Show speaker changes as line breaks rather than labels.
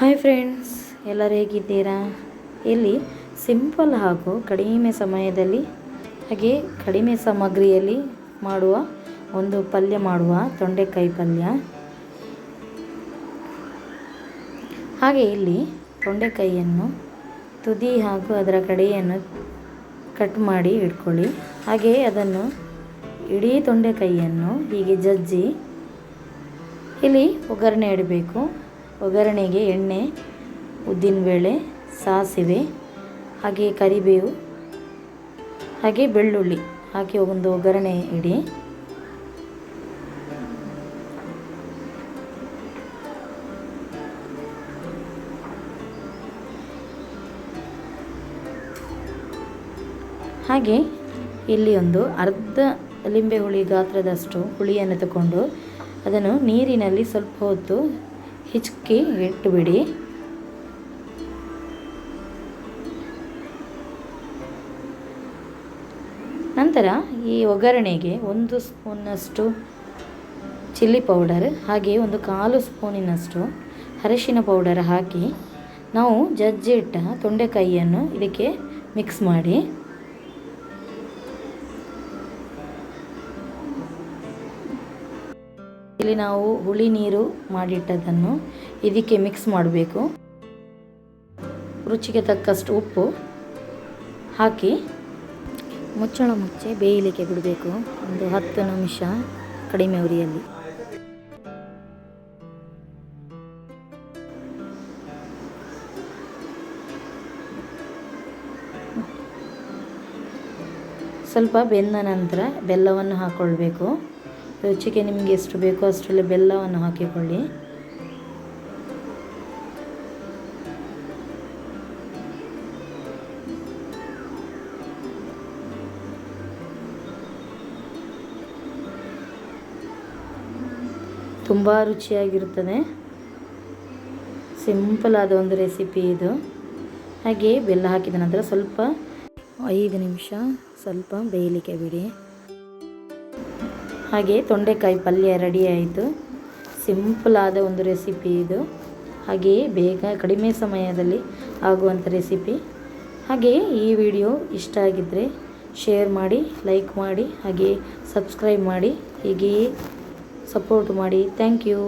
Hi friends ಎಲ್ಲರೂ ಹೇಗಿದ್ದೀರಾ? ಇಲ್ಲಿ ಸಿಂಪಲ್ ಹಾಗೂ ಕಡಿಮೆ ಸಮಯದಲ್ಲಿ, ಹಾಗೆ ಕಡಿಮೆ ಸಾಮಗ್ರಿಯಲ್ಲಿ ಮಾಡುವ ಒಂದು ಪಲ್ಯ ಮಾಡುವ ತೊಂಡೆಕಾಯಿ ಪಲ್ಯ. ಹಾಗೆ ಇಲ್ಲಿ ತೊಂಡೆಕಾಯಿಯನ್ನು ತುದಿ ಹಾಗೂ ಅದರ ಕಡೆಯನ್ನು ಕಟ್ ಮಾಡಿ ಇಟ್ಕೊಳ್ಳಿ. ಹಾಗೆ ಅದನ್ನು ಇಡೀ ತೊಂಡೆಕಾಯಿಯನ್ನು ಹೀಗೆ ಜಜ್ಜಿ, ಇಲ್ಲಿ ಒಗ್ಗರಣೆ ಇಡಬೇಕು. ಒಗ್ಗರಣೆಗೆ ಎಣ್ಣೆ, ಉದ್ದಿನಬೇಳೆ, ಸಾಸಿವೆ, ಹಾಗೆ ಕರಿಬೇವು, ಹಾಗೆ ಬೆಳ್ಳುಳ್ಳಿ ಹಾಕಿ ಒಂದು ಒಗ್ಗರಣೆ ಇಡಿ. ಹಾಗೆ ಇಲ್ಲಿ ಒಂದು ಅರ್ಧ ಲಿಂಬೆ ಹುಳಿ ಗಾತ್ರದಷ್ಟು ಹುಳಿಯನ್ನು ತಗೊಂಡು ಅದನ್ನು ನೀರಿನಲ್ಲಿ ಸ್ವಲ್ಪ ಹೊತ್ತು ಹಿಚಕಿ ಇಟ್ಟುಬಿಡಿ ನಂತರ ಈ ಒಗ್ಗರಣೆಗೆ ಒಂದು ಸ್ಪೂನ್ನಷ್ಟು ಚಿಲ್ಲಿ ಪೌಡರ್, ಹಾಗೆ ಒಂದು ಕಾಲು ಸ್ಪೂನಿನಷ್ಟು ಅರಿಶಿನ ಪೌಡರ್ ಹಾಕಿ ನಾವು ಜಜ್ಜಿಟ್ಟ ತೊಂಡೆಕಾಯಿಯನ್ನು ಇದಕ್ಕೆ ಮಿಕ್ಸ್ ಮಾಡಿ. ಇಲ್ಲಿ ನಾವು ಹುಳಿ ನೀರು ಮಾಡಿಟ್ಟದನ್ನು ಇದಕ್ಕೆ ಮಿಕ್ಸ್ ಮಾಡಬೇಕು. ರುಚಿಗೆ ತಕ್ಕಷ್ಟು ಉಪ್ಪು ಹಾಕಿ ಮುಚ್ಚಳ ಮುಚ್ಚೆ ಬೇಯಲಿಕ್ಕೆ ಬಿಡಬೇಕು. ಒಂದು ಹತ್ತು ನಿಮಿಷ ಕಡಿಮೆ ಉರಿಯಲ್ಲಿ. ಸ್ವಲ್ಪ ಬೆಂದ ನಂತರ ಬೆಲ್ಲವನ್ನು ಹಾಕ್ಕೊಳ್ಬೇಕು ರುಚಿಗೆ ನಿಮಗೆ ಎಷ್ಟು ಬೇಕೋ ಅಷ್ಟರಲ್ಲಿ ಬೆಲ್ಲವನ್ನು ಹಾಕಿಕೊಳ್ಳಿ. ತುಂಬ ರುಚಿಯಾಗಿರುತ್ತದೆ. ಸಿಂಪಲ್ ಆದ ಒಂದು ರೆಸಿಪಿ ಇದು. ಹಾಗೆ ಬೆಲ್ಲ ಹಾಕಿದ ನಂತರ ಸ್ವಲ್ಪ ಐದು ನಿಮಿಷ ಸ್ವಲ್ಪ ಬೇಯಲಿಕ್ಕೆ ಬಿಡಿ. ಹಾಗೆ ತೊಂಡೆಕಾಯಿ ಪಲ್ಯ ರೆಡಿ ಆಯಿತು. ಸಿಂಪಲ್ ಆದ ಒಂದು ರೆಸಿಪಿ ಇದು. ಹಾಗೆಯೇ ಬೇಗ ಕಡಿಮೆ ಸಮಯದಲ್ಲಿ ಆಗುವಂಥ ರೆಸಿಪಿ ಹಾಗೆಯೇ ಈ ವಿಡಿಯೋ ಇಷ್ಟ ಆಗಿದ್ದರೆ ಶೇರ್ ಮಾಡಿ ಲೈಕ್ ಮಾಡಿ ಹಾಗೆಯೇ ಸಬ್ಸ್ಕ್ರೈಬ್ ಮಾಡಿ, ಹೀಗೆಯೇ ಸಪೋರ್ಟ್ ಮಾಡಿ. Thank you